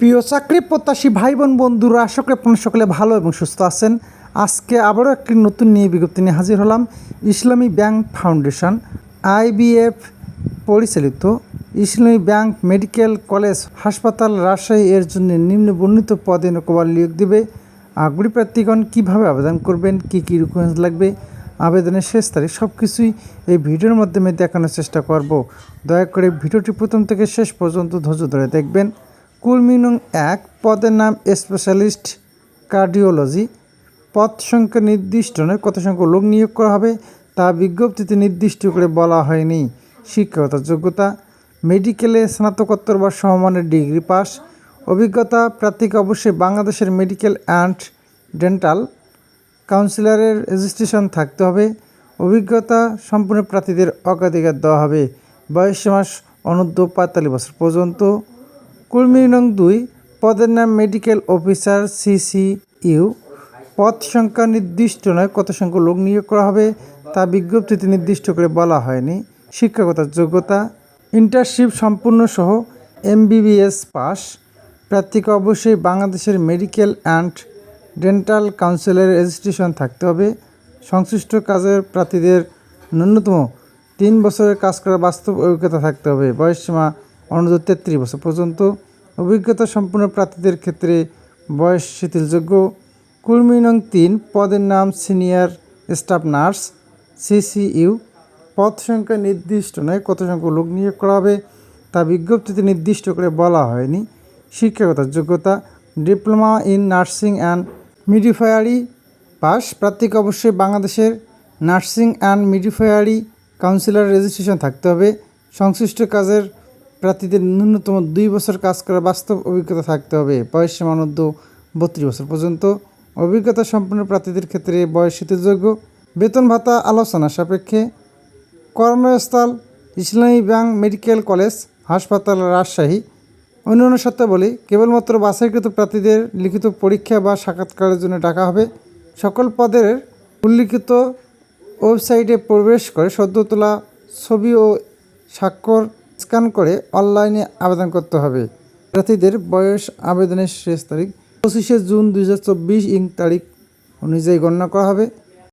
প্রিয় চাকরি প্রত্যাশী ভাই বোন বন্ধুরা আশা করি আপনারা সকলে ভালো এবং সুস্থ আছেন। আজকে আবারও একটি নতুন নিয়ে বিজ্ঞপ্তি নিয়ে হাজির হলাম ইসলামী ব্যাংক ফাউন্ডেশন আইবিএফ পরিচালিত ইসলামী ব্যাংক মেডিকেল কলেজ হাসপাতাল রাজশাহী। এর জন্য নিম্ন বর্ণিত পদে নকবার নিয়োগ দেবে। আগ্রহী প্রার্থীগণ কীভাবে আবেদন করবেন, কী কী ডকুমেন্টস লাগবে, আবেদনের শেষ তারিখ সব কিছুই এই ভিডিওর মাধ্যমে দেখানোর চেষ্টা করব। দয়া করে ভিডিওটি প্রথম থেকে শেষ পর্যন্ত ধৈর্য ধরে দেখবেন। কুলমিনং এক পদের নাম স্পেশালিস্ট কার্ডিওলজি। পদ সংখ্যা নির্দিষ্ট নয়, কত সংখ্যক লোক নিয়োগ করা হবে তা বিজ্ঞপ্তিতে নির্দিষ্ট করে বলা হয়নি। শিক্ষাগত যোগ্যতা, মেডিকেলে স্নাতকোত্তর বা সমমানের ডিগ্রি পাস, অভিজ্ঞতা প্রার্থীকে অবশ্যই বাংলাদেশের মেডিকেল অ্যান্ড ডেন্টাল কাউন্সিলরের রেজিস্ট্রেশন থাকতে হবে। অভিজ্ঞতা সম্পূর্ণ প্রার্থীদের অগ্রাধিকার দেওয়া হবে। বয়স মাস অনূর্ধ্ব পঁয়তাল্লিশ বছর পর্যন্ত। কর্মী নং দুই, পদের নাম মেডিকেল অফিসার সিসিইউ পদ সংখ্যা নির্দিষ্ট নয়, কত সংখ্যক লোক নিয়োগ করা হবে তা বিজ্ঞপ্তিতে নির্দিষ্ট করে বলা হয়নি। শিক্ষাগত যোগ্যতা ইন্টার্নশিপ সম্পূর্ণ সহ এমবিবিএস পাস। প্রার্থীকে অবশ্যই বাংলাদেশের মেডিকেল অ্যান্ড ডেন্টাল কাউন্সিলের রেজিস্ট্রেশন থাকতে হবে। সংশ্লিষ্ট কাজের প্রার্থীদের ন্যূনতম তিন বছরের কাজ করার বাস্তব অভিজ্ঞতা থাকতে হবে। বয়সসীমা অনূর্ধ্ব তেত্রিশ বছর পর্যন্ত অভিজ্ঞতা সম্পূর্ণ প্রার্থীদের ক্ষেত্রে বয়স শিথিলযোগ্য। কর্মী নং তিন, পদের নাম সিনিয়র স্টাফ নার্স, সিসিইউ। পদ সংখ্যা নির্দিষ্ট নয়, কত সংখ্যক লোক নিয়োগ করা হবে তা বিজ্ঞপ্তিতে নির্দিষ্ট করে বলা হয়নি। শিক্ষাগত যোগ্যতা, diploma in nursing and midwifery pass. প্রার্থীকে অবশ্যই বাংলাদেশের nursing and midwifery councillor registration থাকতে হবে। সংশ্লিষ্ট কাজের প্রার্থীদের ন্যূনতম দুই বছর কাজ করার বাস্তব অভিজ্ঞতা থাকতে হবে। বয়স সীমানদ্য বত্রিশ বছর পর্যন্ত। অভিজ্ঞতা সম্পন্ন প্রার্থীদের ক্ষেত্রে বয়স শিথিলযোগ্য বেতন ভাতা আলোচনা সাপেক্ষে। কর্মস্থল, ইসলামী ব্যাংক মেডিকেল কলেজ, হাসপাতাল, রাজশাহী। অন্যান্য শর্তাবলী, কেবলমাত্র বাছাইকৃত প্রার্থীদের লিখিত পরীক্ষা বা সাক্ষাৎকারের জন্য ডাকা হবে। সকল পদের উল্লিখিত ওয়েবসাইটে প্রবেশ করে সদ্য তোলা ছবি ও স্বাক্ষর স্ক্যান করে অনলাইনে আবেদন করতে হবে। প্রার্থীদের বয়স আবেদনের শেষ তারিখ পঁচিশে জুন দুই হাজার চব্বিশ ইং তারিখ অনুযায়ী গণ্য করা হবে।